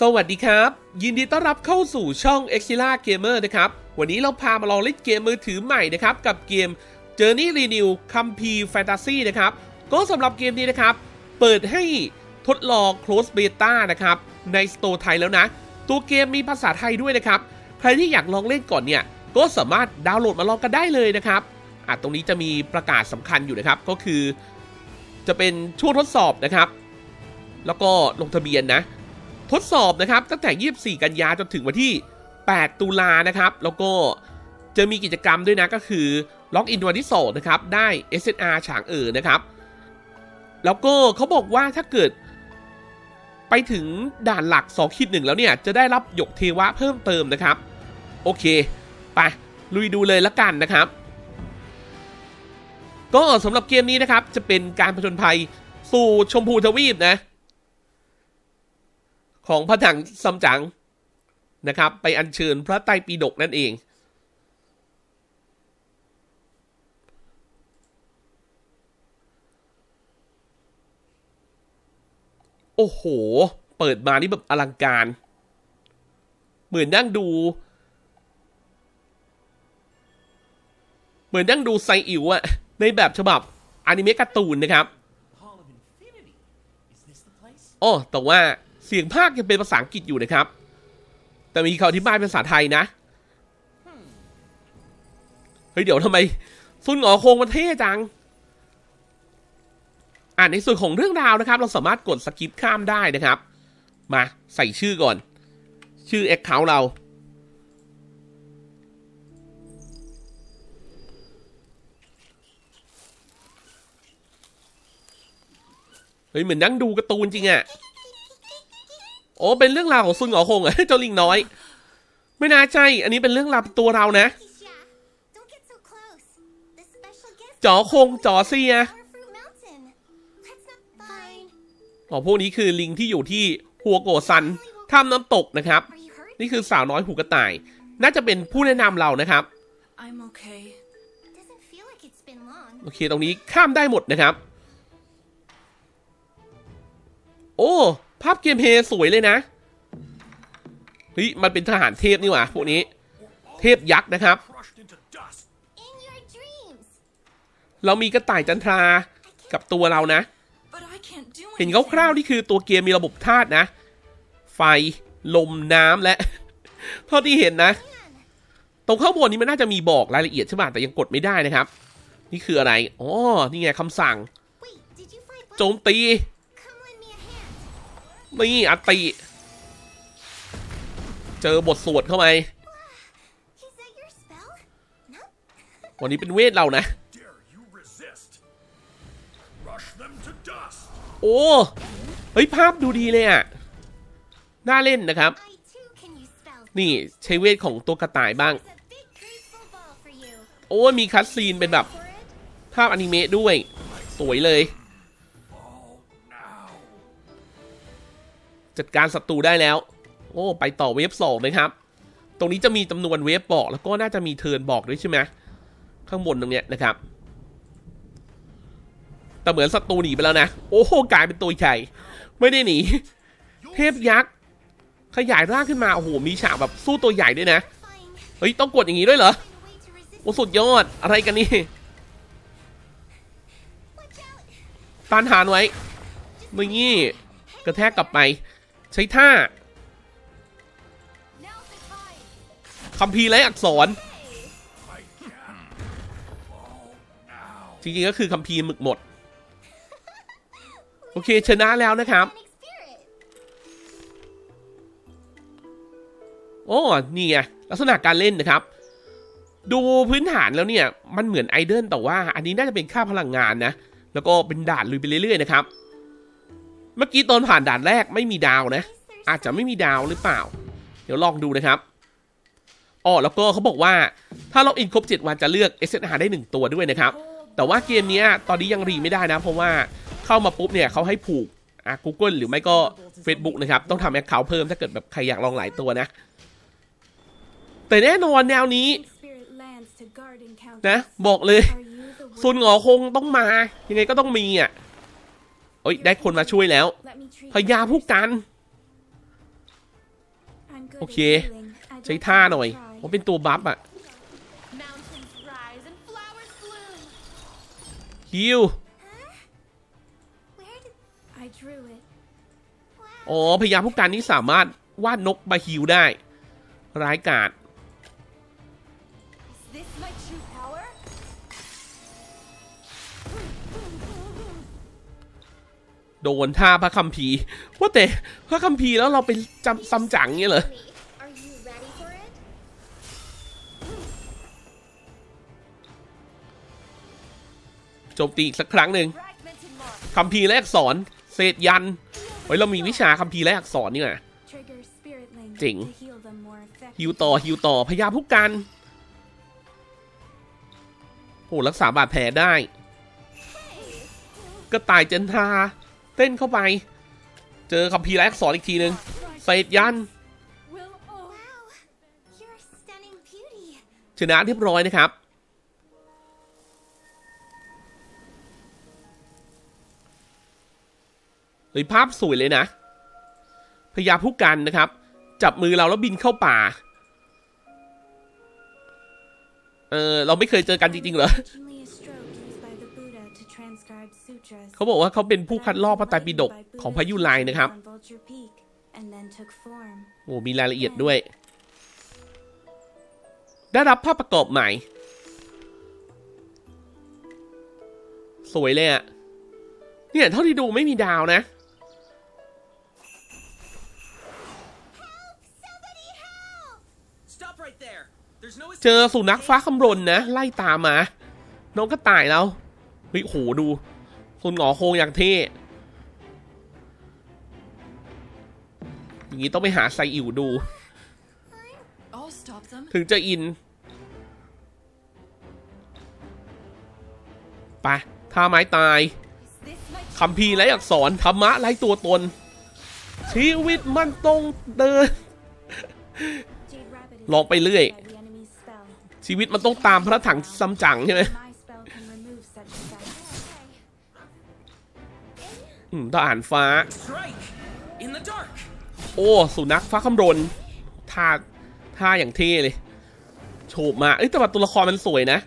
สวัสดีครับ ยินดีต้อนรับเข้าสู่ช่อง e x i l a Gamer นะครับ วันนี้เราพามาลองเล่นเกมมือถือใหม่นะครับ กับเกม Journey Renew คัมภีร์แฟนตาซีนะครับ ก็สำหรับเกมนี้นะครับ เปิดให้ทดลอง Close Beta นะครับ ใน Store ไทยแล้วนะ ตัวเกมมีภาษาไทยด้วยนะครับ ใครที่อยากลองเล่นก่อนเนี่ย ก็สามารถดาวน์โหลดมาลองกันได้เลยนะครับอะตรงนี้จะมีประกาศสำคัญอยู่นะครับ ก็คือ จะเป็นช่วงทดสอบนะครับ แล้วก็ลงทะเบียนนะ ทดสอบนะครับตั้งแต่ 24 กันยาจนถึงวันที่ 8 ตุลานะครับ แล้วก็จะมีกิจกรรมด้วยนะก็คือล็อกอินวันที่2นะครับ ได้ SNR ฉางเอ๋อนะครับ แล้วก็เขาบอกว่าถ้าเกิด ไปถึงด่านหลัก2คิดหนึ่งแล้วเนี่ย จะได้รับหยกเทวะเพิ่มเติมนะครับ โอเค ไป ลุยดูเลยละกันนะครับ ก็สำหรับเกมนี้นะครับ จะเป็นการผจญภัยสู่ชมพูทวีปนะ ของพระถังซัมจั๋งนะครับ ไปอัญเชิญพระไตรปิฎกนั่นเองโอ้โห เปิดมานี่แบบอลังการ เหมือนนั่งดู เหมือนนั่งดูไซอิ๋วอะในแบบฉบับอนิเมะการ์ตูนนะครับ Hall of Infinity. Is this the place? อ๋อแต่ว่าเสียงภาคยังเป็นภาษาอังกฤษอยู่นะครับ แต่มีเขาอธิบายเป็นภาษาไทยนะ เฮ้ยเดี๋ยวทำไมซุนหงอคงมันเท่จัง อ่านในส่วนของเรื่องราวนะครับ เราสามารถกดสกิปข้ามได้นะครับ มาใส่ชื่อก่อน ชื่อ Account เรา เฮ้ยเหมือนนั่งดูการ์ตูนจริงอะโอ้เป็นเรื่องราวของซุนหงอคงอะเจ้าลิงน้อย ไม่น่าใช่อันนี้เป็นเรื่องราวตัวเรานะ Keisha, don't get so close. The special guest จ๋อคงจ๋อเซีย Power Fruit Mountain. Let's not fine. อ๋อพวกนี้คือลิงที่อยู่ที่หัวโกซันถ้ำน้ำตกนะครับ Are you hurt? นี่คือสาวน้อยหูกระต่าย น่าจะเป็นผู้แนะนำเรานะครับ I'm okay. Doesn't feel like it's been long. โอเคตรงนี้ข้ามได้หมดนะครับ โอ้ ภาพเกมเพลย์สวยเลยนะเฮ้ยมันเป็นทหารเทพนี่หว่าพวกนี้ เทพยักษ์นะครับ Crushed into dust. In your dreams. เรามีกระต่ายจันทรากับตัวเรานะ But I can't do เห็น anything. คร่าวๆนี่คือตัวเกมมีระบบธาตุนะ ไฟ ลมน้ำและเท่าที่เห็นนะ ตรงข้างบนนี้มันน่าจะมีบอกรายละเอียดใช่ป่ะแต่ยังกดไม่ได้นะครับ นี่คืออะไร อ๋อ นี่ไงคำสั่ง Wait, did you find โจมตี นี่อัตติ เจอบทสวดเข้าไปวันนี้เป็นเวทเรานะ โอ้ เฮ้ย ภาพดูดีเลยอะ น่าเล่นนะครับ นี่ใช้เวทของตัวกระต่ายบ้าง โอ้ มีคัตซีนเป็นแบบ ภาพอนิเมะด้วย สวยเลย จัดการศัตรูได้แล้ว โอ้ ไปต่อเวฟสองนะครับ ตรงนี้จะมีจำนวนเวฟบอก แล้วก็น่าจะมีเทิร์นบอกด้วยใช่ไหมข้างบนตรงเนี้ยนะครับ แต่เหมือนศัตรูหนีไปแล้วนะ โอ้โหกลายเป็นตัวใหญ่ไม่ได้หนี เทพยักษ์ขยายร่างขึ้นมา โอ้โห มีฉากแบบสู้ตัวใหญ่ด้วยนะ เฮ้ย ต้องกดอย่างนี้ด้วยเหรอ โอ้สุดยอด อะไรกันนี่ต้านทานไว้นี่กระแทกกลับไป ใช้ท่าคัมภีร์ไร้อักษร จริงๆก็คือคัมภีร์หมึกหมด โอเคชนะแล้วนะครับ โอ้ นี่ไงลักษณะการเล่นนะครับ ดูพื้นฐานแล้วเนี่ย มันเหมือนไอเดิลแต่ว่าอันนี้น่าจะเป็นค่าพลังงานนะ แล้วก็เป็นด่านลุยไปเรื่อยๆนะครับ เมื่อกี้ตอนผ่านด่านแรกไม่มีดาวนะ อาจจะไม่มีดาวหรือเปล่า เดี๋ยวลองดูนะครับอ๋อแล้วก็เขาบอกว่าถ้าล็อกอินครบ 7 วันจะเลือก SNR ได้ 1 ตัวด้วยนะครับ แต่ว่าเกมนี้ตอนนี้ยังรีไม่ได้นะ เพราะว่าเข้ามาปุ๊บเนี่ยเขาให้ผูกอะ Google หรือไม่ก็ Facebook นะครับ ต้องทำแอคเคาท์เพิ่มถ้าเกิดแบบใครอยากลองหลายตัวนะ แต่แน่นอนแนวนี้นะ บอกเลยซุนหงอคงต้องมา ยังไงก็ต้องมีอะ เอ้ย ได้คนมาช่วยแล้ว Let me treat พญาผู้กัน I'm good โอ at เค healing. I ใช้ don't ท่า have to หน่อย try. ผมเป็นตัวบัฟอะ Mountains rise and flowers bloom. ฮิว Where did ไ I drew it. อ๋อพญาผู้การนี้สามารถวาดนกมาฮิวได้ ร้ายกาจ โดนท่าพระคัมภีร์ว่าแต่พระคัมภีร์แล้วเราไปจำซ้ำจังเงี้ยเหรอ Are you ready for it? โจมตีอีกสักครั้งหนึ่ง Fragmented mark. คัมภีร์และอักษรเศษยันเฮ้ยเรามีวิชาคัมภีร์และอักษรนี่ไง Trigger spirit language Chỉnh. to heal them more ฮิว effectively. ต่อฮิวต่อพญาผู้กันโอ้รักษาบาดแผลได้ ก็ตายเจนทา เต้นเข้าไป เจอคัมภีร์และอักษรอีกทีหนึ่งเศษยันชนะเรียบร้อยนะครับ เฮ้ยภาพสวยเลยนะพญาผู้กันนะครับ จับมือเราแล้วบินเข้าป่า เออเราไม่เคยเจอกันจริงๆเหรอ เขาบอกว่าเขาเป็นผู้คัดลอกพระไตรปิฎกของพระยุไลนะครับ On Vulture Peak, and then took form. โอ้มีรายละเอียดด้วย ได้รับภาพประกอบใหม่ สวยเลยอะเนี่ย เท่าที่ดูไม่มีดาวนะ Somebody help! Stop right there. There's no เจอสุนัขฟ้าคำรนนะ ไล่ตามมา น้องก็ตายแล้วเฮ้ยโหดู สุนหงอโคงอย่างเท่อย่างนี้ต้องไปหาไซอิ๋วดู I'll stop them. ถึงจะอินไปท่าไม้ตาย Is this my คำพีร์และอักษรธรรมะไร้ตัวตน ชีวิตมันต้องเดิน Jade Rabbit is ลองไปเรื่อย by the enemy's spell. ชีวิตมันต้องตามพระถังซัมจั๋งใช่ไหม ทหารฟ้า strike in the dark. โอ้สุนัขฟ้าคำรนท่าท่าอย่างเท่เลยโฉบมา เอ้ยแต่ว่าตัวละครมันสวยนะ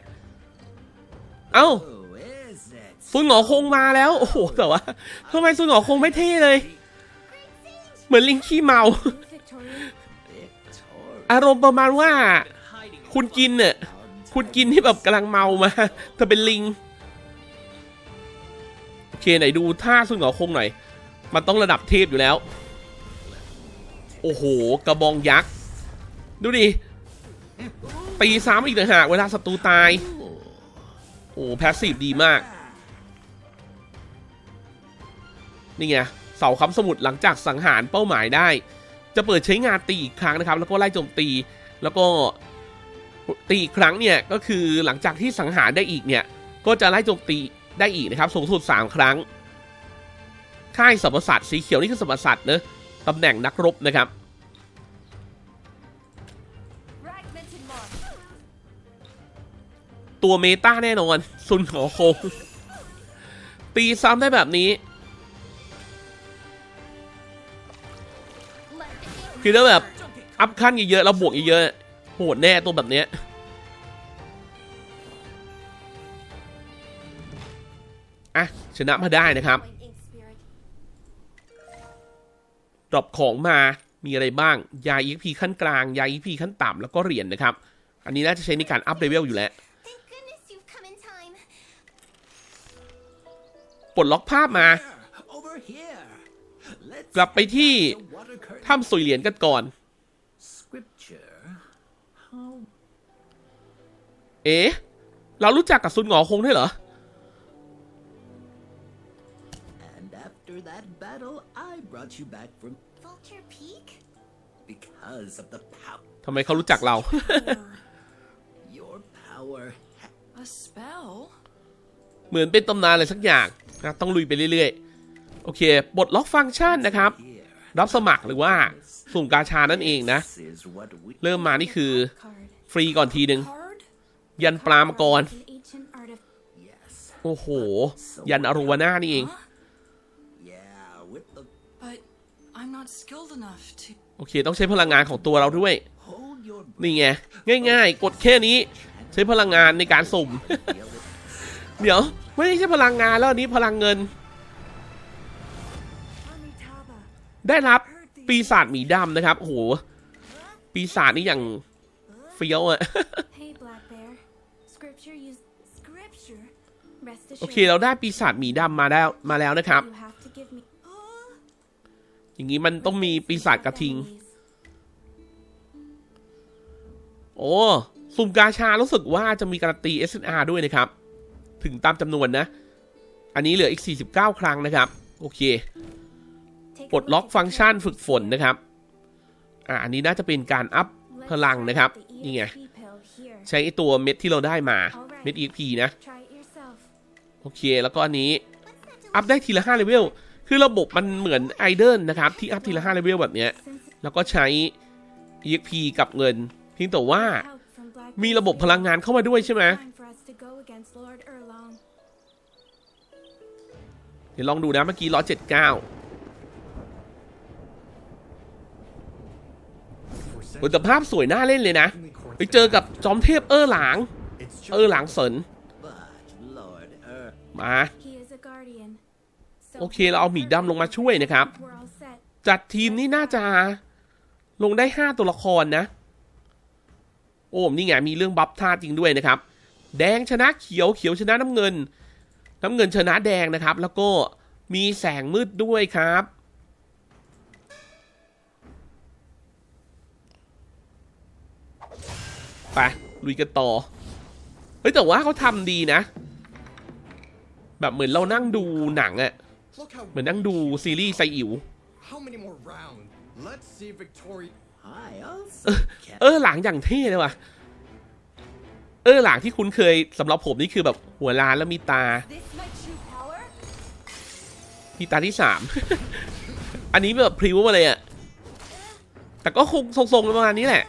เอ้า Who is it? ซุนหงอคงมาแล้ว โอ้โห แต่ว่าทำไมซุนหงอคงไม่เท่เลย เหมือนลิงขี้เมา Victoria, Victoria. อารมณ์ประมาณว่า Hiding คุณกินเนี่ยคุณกินที่แบบกำลังเมามาเธอเป็นลิงโอ เคไหนดูท่าซุนหงอคงหน่อย มันต้องระดับเทพอยู่แล้ว โอ้โห กระบองยักษ์ ดูดิ ตีซ้ำอีกต่างหากเวลาศัตรูตาย โอ้แพสซีฟดีมาก นี่ไง เสาค้ำสมุทรหลังจากสังหารเป้าหมายได้ จะเปิดใช้งานตีอีกครั้งนะครับ แล้วก็ไล่โจมตี แล้วก็ตีอีกครั้งเนี่ย ก็คือหลังจากที่สังหารได้อีกเนี่ย ก็จะไล่โจมตี ได้อีกนะครับสูงสุด 3 ครั้ง ค่ายสรรพสัตว์สีเขียวนี่คือสรรพสัตว์เนอะตำแหน่งนักรบนะครับ ตัวเมตาแน่นอน ซุนหอโคงตีซ้ำได้แบบนี้คือถ้าแบบ อัพขั้นเยอะๆแล้วบวกเยอะๆโหดแน่ตัวแบบเนี้ย อะชนะมาได้นะครับดรอปของมามีอะไรบ้าง ยา EXP ขั้นกลาง ยา EXP ขั้นต่ำแล้วก็เหรียญนะครับ อันนี้น่าจะใช้ในการอัพเลเวลอยู่แล้วปลดล็อกภาพมา กลับไปที่ถ้ำสุยเหรียญกันก่อน เอ๊ะ เรารู้จักกับซุนหงอคงด้วยเหรอ after that battle, I brought you back from Vulture Peak? because of the power. ทำไมเขารู้จักเรา Your power. ha- a spell? เหมือนเป็นตำนานอะไรสักอย่างนะต้องลุยไปเรื่อยๆ โอเคปลดล็อกฟังก์ชันนะครับ Here. รับสมัครหรือว่าสุ่มกาชานั่นเองนะ This is what we เริ่มมานี่คือ Card. ฟรีก่อนทีหนึ่ง Card? ยันปลามาก่อน An ancient art of yes. โอ้โห ยันอารวาน่านี่เอง โอเค ต้องใช้พลังงานของตัวเราด้วย Hold your นี่ไง ง่ายๆ กดแค่นี้ ใช้พลังงานในการสุ่ม breath. เดี๋ยว ไม่ใช่พลังงานแล้วอันนี้พลังเงิน Amitabha. ได้รับปีศาจหมีดำนะครับ โอ้โห ปีศาจนี่อย่างเฟี้ยวอะ Hey, Black Bear. Scripture use scripture. Rest โอ assured. เค เราได้ปีศาจหมีดำมาแล้วมาแล้วนะครับ You have to give me. อย่างนี้มันต้องมีปีศาจกระทิง โอ้สุ่มกาชารู้สึกว่าจะมีการันตี SNR ด้วยนะครับ ถึงตามจำนวนนะ อันนี้เหลืออีก 49 ครั้งนะครับ โอเคปลดล็อกฟังก์ชันฝึกฝนนะครับ อ่าอันนี้น่าจะเป็นการอัพพลังนะครับ นี่ไง ใช้ไอ้ตัวเม็ดที่เราได้มา เม็ด EXP นะ โอเค แล้วก็อันนี้ อัพได้ทีละ5เลเวล คือระบบมันเหมือนไอเดิลนะครับ ที่อัพทีละ5เลเวลแบบเนี้ย แล้วก็ใช้ EXP กับเงินเพียงแต่ว่ามีระบบพลังงานเข้ามาด้วยใช่ไหมเดี๋ยวลองดูนะเมื่อกี้ร้อยเจ็ดเก้าแต่ภาพสวยน่าเล่นเลยนะไปเจอกับจอมเทพเออร์หลาง เออหลางเสนมา He is a guardian. So โอเคเราเอาหมีดำลงมาช่วยนะครับ จัดทีมนี่น่าจะลงได้ 5 ตัวละครนะ โอ้นี่ไงมีเรื่องบัฟท่าจริงด้วยนะครับ แดงชนะเขียวเขียวชนะน้ำเงิน น้ำเงินชนะแดงนะครับ แล้วก็มีแสงมืดด้วยครับไปลุยกันต่อ เฮ้ยแต่ว่าเขาทำดีนะ แบบเหมือนเรานั่งดูหนังอะ เหมือนนั่งดูซีรีส์ไซอิ๋ว how many more rounds. Let's see Victoria. I also เออหลังอย่างเท่เลยว่ะ เออหลังที่คุ้นเคยสำหรับผมนี่คือแบบหัวล้านแล้วมีตา This my true power? มีตาที่สาม อันนี้แบบพริ้วมาเลยอะแต่ก็คงทรงๆประมาณนี้แหละ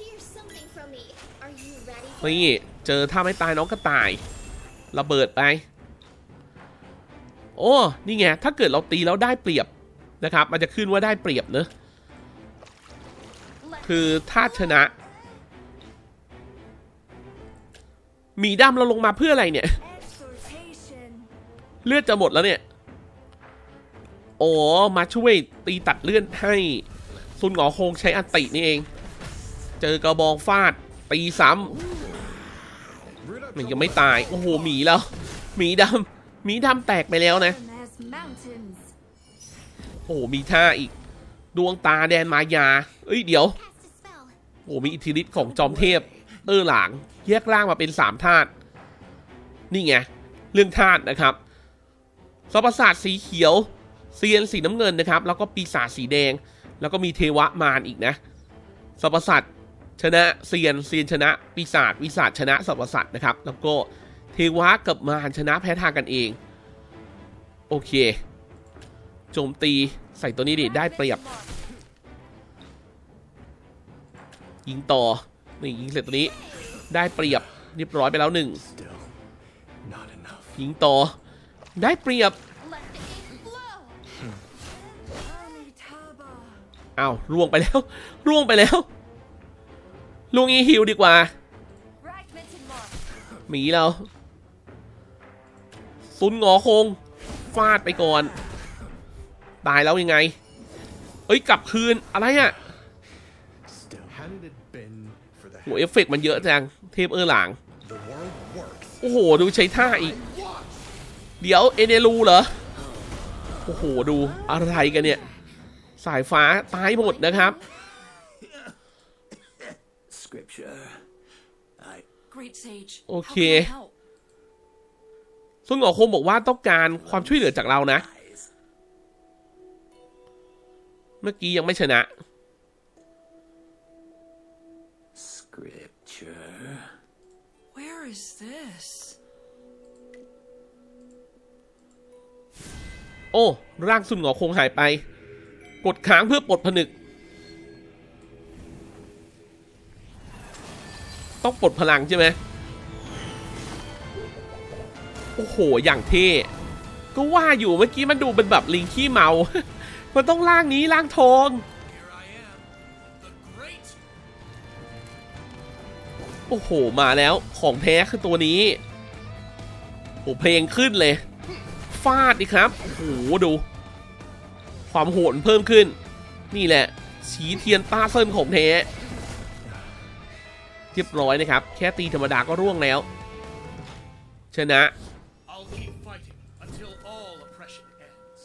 Here's something from me. Are you ready? นี่ เจอท่าไม่ตายน้องกระต่าย ระเบิดไป โอ้นี่ไง ถ้าเกิดเราตีแล้วได้เปรียบนะครับ มันจะขึ้นว่าได้เปรียบเนอะคือถ้าชนะหมีดำเราลงมาเพื่ออะไรเนี่ย เลือดจะหมดแล้วเนี่ย โอ้มาช่วยตีตัดเลือนให้ ซุนหงอคงใช้อันตินี่เอง เจอกระบองฟาด ตีซ้ำ มันยังไม่ตาย โอ้โหหมีแล้วหมีดำหมีดำแตกไปแล้วนะ โอ้โหมีท่าอีก ดวงตาแดนมายา เอ้ยเดี๋ยว โอ้โหมีอิทธิฤทธิ์ของจอมเทพ เออหลางแยกร่างมาเป็นสามธาตุนี่ไงเรื่องธาตุนะครับสปราศาสตร์สีเขียวเซียนสีน้ำเงินนะครับ แล้วก็ปีศาจสีแดง แล้วก็มีเทวะมารอีกนะสปราศาสตร์ ชนะเซียนเซียนชนะปีศาจปีศาจชนะสปราศาสตร์นะครับ แล้วก็เทวะกับมารชนะแพ้ทางกันเอง โอเค โจมตีใส่ตัวนี้ดิได้เปรียบ ยิงต่อนี่ยิงเสร็จตัวนี้ ได้เปรียบเรียบร้อยไปแล้วหนึ่ง Still, not enough. ยิงต่อ ได้เปรียบ Let the ink flow. Amitabha. อ้าวล่วงไปแล้วล่วงไปแล้ว ล่วงอีฮิวดีกว่าหมีเราซุนงอคง ฟาดไปก่อน ตายแล้วยังไง เอ้ย กลับคืน อะไรอะ่ะ Still, hadn't it been for the โหเอฟเฟกต์มันเยอะจัง เทพเออร์หลาง โอ้โห ดูใช้ท่าอีก เดี๋ยว เอเนรูเหรอ โอ้โห ดูอะไรกันเนี่ย สายฟ้าตายหมดนะครับ Scripture. I Great sage. Okay. How can I help? ซุนหงอคงบอกว่าต้องการความช่วยเหลือจากเรานะ eyes. เมื่อกี้ยังไม่ชนะ Scripture. Where is this? โอ้ ร่างซุนหงอคงหายไป กดค้างเพื่อปลดผนึก ต้องปลดพลังใช่ไหมโอ้โห อย่างเท่ ก็ว่าอยู่เมื่อกี้มันดูเป็นแบบลิงขี้เมา มันต้องล่างนี้ล่างทอง โอ้โห มาแล้วของแท้คือตัวนี้ โอ้เพลงขึ้นเลย ฟาดดิครับ โอ้โห ดู ความโหดเพิ่มขึ้น นี่แหละสีเทียนตาเซินของแท้ เรียบร้อยนะครับ แค่ตีธรรมดาก็ร่วงแล้ว ชนะ I'll keep fighting until all oppression ends.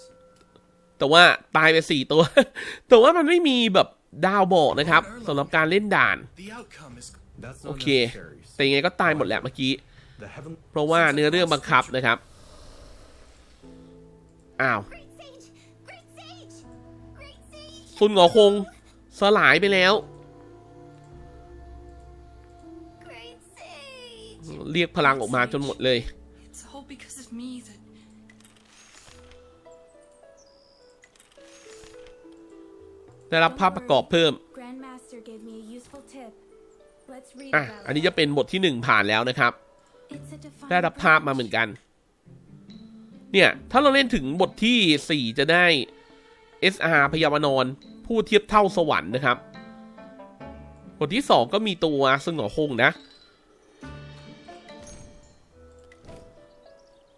แต่ว่าตายไปสี่ตัว แต่ว่ามันไม่มีแบบดาวบอกนะครับสำหรับการเล่นด่าน The outcome is That's โอ not เค necessary. แต่ยังไงก็ตายหมดแหละเมื่อกี้ The heaven เพราะว่าเนื้อเรื่องบังคับนะครับ อ้าว Great Sage! Great Sage! Great Sage! ซุนหงอคงสลายไปแล้ว เรียกพลังออกมาจนหมดเลย It's all because of me that ได้รับภาพประกอบเพิ่ม Grandmaster gave me a useful tip. Let's read อะ about อันนี้จะเป็นบทที่หนึ่งผ่านแล้วนะครับ it. It's a defined ได้รับภาพมาเหมือนกัน เนี่ย ถ้าเราเล่นถึงบทที่ 4 จะได้ SR พยาบานอนผู้เทียบเท่าสวรรค์นะครับ บทที่ 2 ก็มีตัวซึ่งหงอคงนะ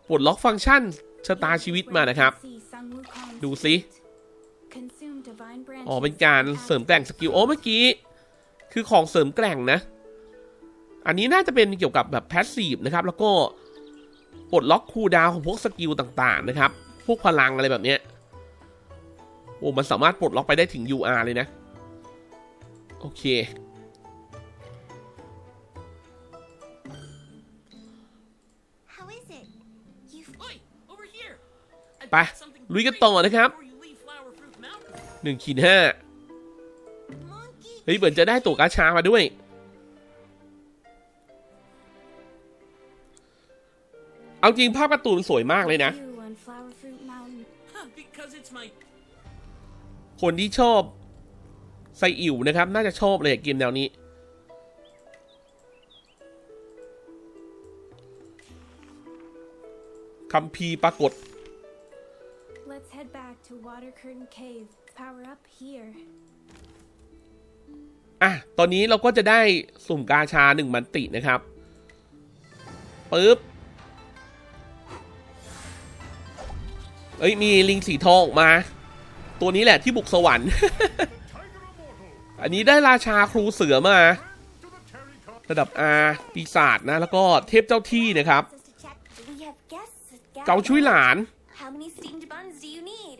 ปลดล็อกฟังก์ชันชะตาชีวิตมานะครับ ดูสิอ๋อเป็นการเสริมแต่งสกิลโอ้เมื่อกี้ คือของเสริมแกร่งนะ อันนี้น่าจะเป็นเกี่ยวกับแบบแพสซีฟนะครับ แล้วก็ปลดล็อกคูลดาวน์ของพวกสกิลต่างๆนะครับ พวกพลังอะไรแบบเนี้ยโอ้มันสามารถปลดล็อกไปได้ถึง UR เลยนะ โอเค How is it? You've Oi, over here. I ไป got something ลุยกัน great ต่อนะครับ before you leave Flower Fruit Mountain. หนึ่งขีดห้า monkey. เฮ้ยเหมือนจะได้ตั๋วกาชามาด้วย เอาจริงภาพการ์ตูนสวยมากเลยนะ You on Flower Fruit Mountain. Huh, because it's my คนที่ชอบไซอิ๋วนะครับ น่าจะชอบเลยเกมแนวนี้ คัมภีร์ปรากฏ Let's head back to Water Curtain Cave. Power up here. อะ ตอนนี้เราก็จะได้สุ่มกาชาหนึ่งมันตินะครับปึ๊บ เอ้ย มีลิงสีทองออกมา ตัวนี้แหละที่บุกสวรรค์ อันนี้ได้ราชาครูเสือมา ระดับ R ปีศาจนะ แล้วก็เทพเจ้าที่นะครับ เกาช่วยหลาน How many steamed buns do you need?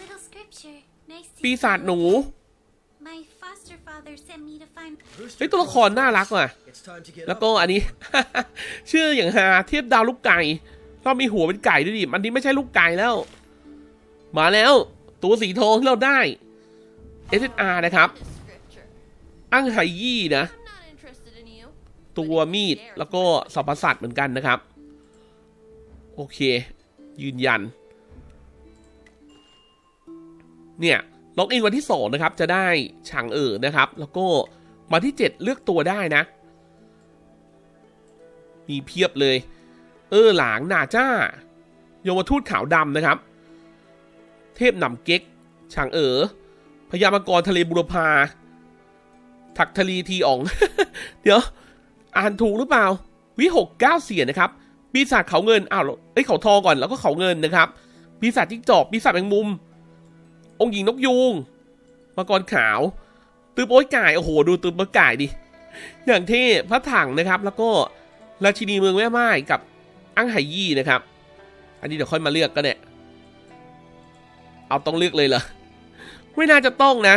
Little scripture. Nice to ปีศาจหนู My foster father sent me to find เฮ้ยตัวละครน่ารักว่ะ It's time to get แล้วก็อันนี้ ชื่ออย่างฮาเทียบดาวลูกไก่ก็มีหัวเป็นไก่ด้วยดิ อันนี้ไม่ใช่ลูกไก่แล้ว มาแล้ว ตัวสีทองที่เราได้ SSR นะครับ Scripture. อั้งไหยี่นะ I'm not interested in you. ตัวมีดแล้วก็สัพพสัตว์เหมือนกันนะครับ โอเค ยืนยัน เนี่ยล็อกอินวันที่ 2 นะครับ จะได้ฉางเอ๋อนะครับ แล้วก็วันที่ 7 เลือกตัวได้นะ มีเพียบเลย เออหลางนาจ้า ยมทูตขาวดำนะครับ เทพหนำเก๊กฉางเอ๋อพญามังกรทะเลบุรพา ถักทะลีทีอ่อง เดี๋ยว อ่านถูกหรือเปล่า วิหกเก้าเสียนะครับ ปีศาจเขาเงินอ้าวเอ้ยเขาทองก่อนแล้วก็เขาเงินนะครับปีศาจจิ้งจอกปีศาจแมงมุม องค์หญิงนกยูงมังกรขาว ตือโป้ยไก่โอ้โห ดูตือโป้ยก่ดิอย่างเท่พระถังนะครับ แล้วก็ราชินีเมืองแม่ไม้กับอั้งไหยี่นะครับ อันนี้เดี๋ยวค่อยมาเลือกก็เนี่ยเอาต้องเลือกเลยเหรอไม่น่าจะต้องนะ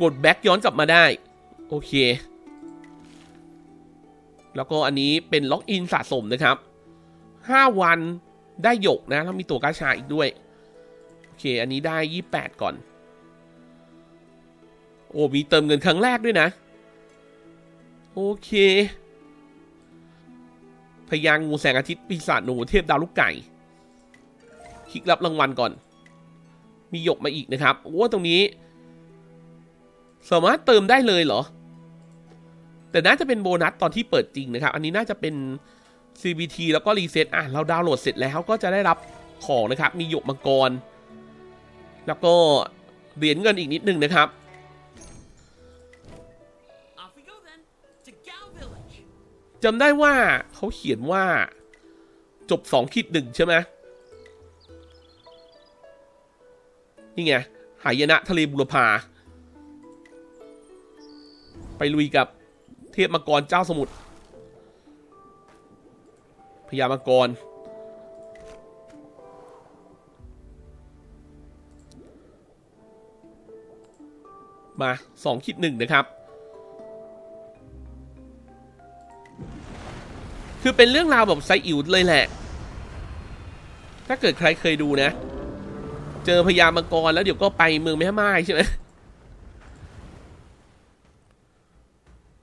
กดแบ็กย้อนกลับมาได้ โอเค แล้วก็อันนี้เป็นล็อกอินสะสมนะครับ 5 วันได้หยกนะแล้วมีตัวกาชาอีกด้วย โอเค อันนี้ได้ 28 ก่อน โอ้ มีเติมเงินครั้งแรกด้วยนะ โอเค พยางงูแสงอาทิตย์ปีศาจหนูเทพดาวลูกไก่ คลิกรับรางวัลก่อน มีหยกมาอีกนะครับ โอ้ ตรงนี้ สามารถเติมได้เลยเหรอ แต่น่าจะเป็นโบนัสตอนที่เปิดจริงนะครับ อันนี้น่าจะเป็น CBT แล้วก็รีเซ็ตอะ เราดาวน์โหลดเสร็จแล้วก็จะได้รับของนะครับ มีหยกมังกร แล้วก็เหรียญเงินอีกนิดนึงนะครับ Off we go then to Gal Village. จำได้ว่าเขาเขียนว่าจบสองขีดหนึ่งใช่ไหมนี่ไง หายนะทะเลบุรพา ไปลุยกับ เทพมังกรเจ้าสมุทรพญามังกร มาสองขีดหนึ่งนะครับ คือเป็นเรื่องราวแบบไซอิ๋วเลยแหละ ถ้าเกิดใครเคยดูนะ เจอพญามังกรแล้วเดี๋ยวก็ไปเมืองแม่ไม้ใช่ไหม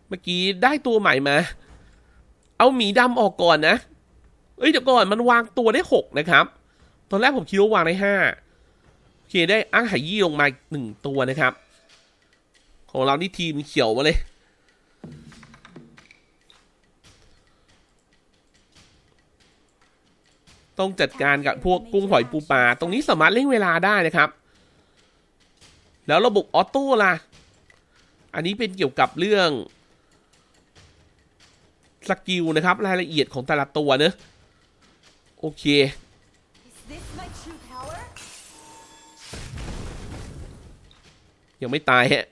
เมื่อกี้ได้ตัวใหม่มา เอาหมีดำออกก่อนนะ เอ้ยเดี๋ยวก่อนมันวางตัวได้หกนะครับ ตอนแรกผมคิดว่าวางได้ห้าโอเคได้อ้างไหยี่ลงมาอีกหนึ่งตัวนะครับ ของเรานี่ทีมเขียวมาเลย ต้องจัดการกับพวกกุ้งหอยปูปลา ตรงนี้สามารถเร่งเวลาได้นะครับ แล้วระบบออโต้ล่ะ อันนี้เป็นเกี่ยวกับเรื่อง สกิลนะครับ รายละเอียดของแต่ละตัวเนอะโอเค ยังไม่ตายฮะ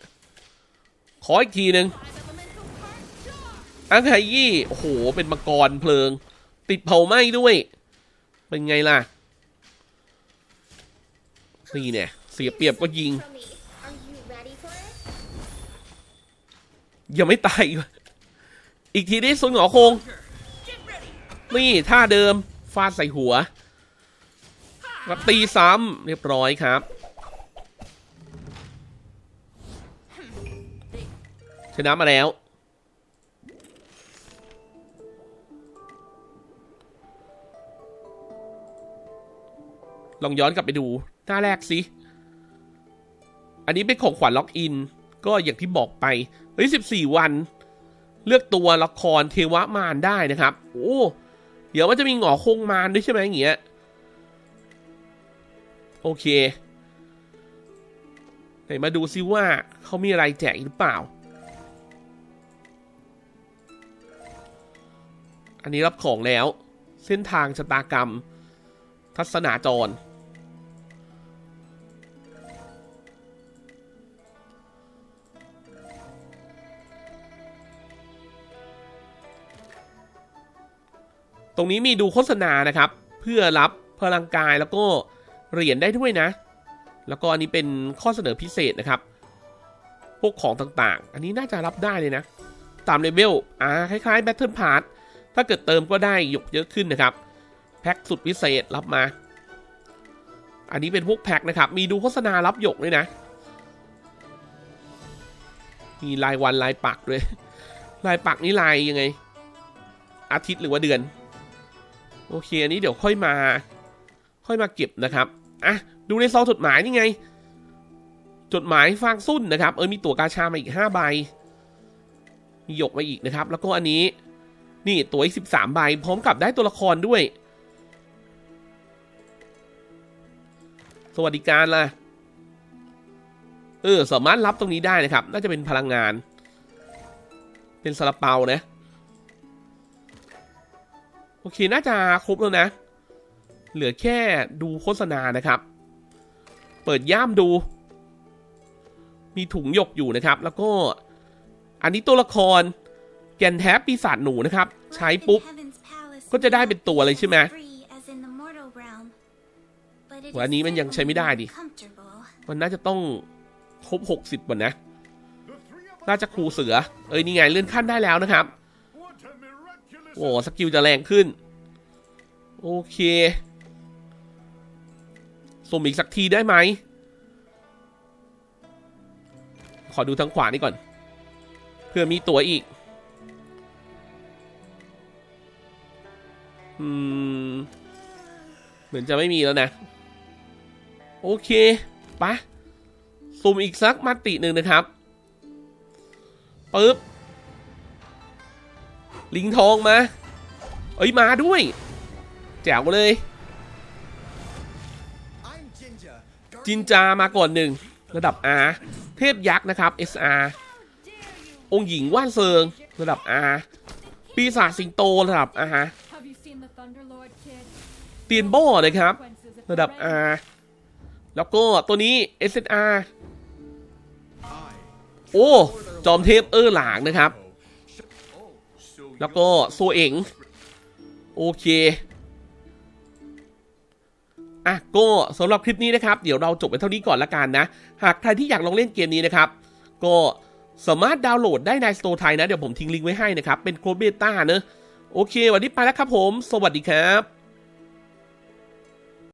ขออีกทีหนึ่งอังไคยี่ โอ้โห เป็นมังกรเพลิง ติดเผาไหม้ด้วย เป็นไงล่ะ นี่เนี่ย เสียเปรียบก็ยิง ยังไม่ตายอีก อีกทีนี้ซุนหงอคง นี่ท่าเดิมฟาดใส่หัวแล้วตีซ้ำเรียบร้อยครับชนะมาแล้ว ลองย้อนกลับไปดู หน้าแรกสิ อันนี้เป็นของขวัญล็อกอิน ก็อย่างที่บอกไป เฮ้ย 14 วัน เลือกตัวละครเทวมารได้นะครับ โอ้เดี๋ยวมันจะมีหงอคงมารด้วยใช่ไหมอย่างเงี้ยโอเคไหนมาดูซิว่าเขามีอะไรแจกอีกหรือเปล่า อันนี้รับของแล้ว เส้นทางชะตากรรม ทัศนาจร ตรงนี้มีดูโฆษณานะครับ เพื่อรับพลังกายแล้วก็เหรียญได้ด้วยนะ แล้วก็อันนี้เป็นข้อเสนอพิเศษนะครับ พวกของต่างๆ อันนี้น่าจะรับได้เลยนะ ตามเลเวลอ่าคล้ายๆ Battle Pass ถ้าเกิดเติมก็ได้หยกเยอะขึ้นนะครับ แพ็คสุดพิเศษรับมา อันนี้เป็นพวกแพ็คนะครับ มีดูโฆษณารับหยกด้วยนะ มีรายวันรายปักด้วย รายปักนี่รายยังไง อาทิตย์หรือว่าเดือน โอเค อันนี้เดี๋ยวค่อยมา ค่อยมาเก็บนะครับอะดูในซองจดหมายนี่ไง จดหมายฟางสุ่นนะครับ เออมีตั๋วกาชามาอีกห้าใบมีหยกมาอีกนะครับ แล้วก็อันนี้ นี่ตั๋วอีกสิบสามใบ พร้อมกับได้ตัวละครด้วย สวัสดิการล่ะเออสามารถรับตรงนี้ได้นะครับ น่าจะเป็นพลังงาน เป็นซาลาเปานะ อเคน่าจะครบแล้วนะ เหลือแค่ดูโฆษณานะครับ เปิดย่ามดู มีถุงหยกอยู่นะครับ แล้วก็ อันนี้ตัวละคร แกนแท้ปีศาจหนูนะครับ ใช้ปุ๊บ ก็จะได้เป็นตัวเลยใช่ไหม free as in the mortal realm. But it วันนี้มันยังใช้ไม่ได้ดิ มันน่าจะต้องครบ 60วันนะ น่าจะครูเสือ เอ้ยนี่ไงเลื่อนขั้นได้แล้วนะครับ โอ้สกิลจะแรงขึ้น โอเคสุ่มอีกสักทีได้ไหม ขอดูทางขวานี่ก่อน เพื่อมีตัวอีก อืม เหมือนจะไม่มีแล้วนะ โอเคปะสุ่มอีกสักมาติหนึ่งนะครับปึ๊บ ลิงทองมา เอ้ยมาด้วย แจ๋วเลย จินจามาก่อนหนึ่ง ระดับ R เทพยักษ์นะครับ SR องค์หญิงว่านเซิง ระดับ R ปีศาจสิงโตระดับ R เตียนโบ้นะครับ ระดับ R แล้วก็ตัวนี้ SNR โอ้ จอมเทพเออหลางนะครับ แล้วก็โซเองโอเคอะก็สำหรับคลิปนี้นะครับ เดี๋ยวเราจบไปเท่านี้ก่อนละกันนะ หากใครที่อยากลองเล่นเกมนี้นะครับ ก็สามารถดาวน์โหลดได้ในสโตร์ไทยนะ เดี๋ยวผมทิ้งลิงก์ไว้ให้นะครับ เป็นโคเบต้าเนอะโอเค วันนี้ไปแล้วครับผม สวัสดีครับ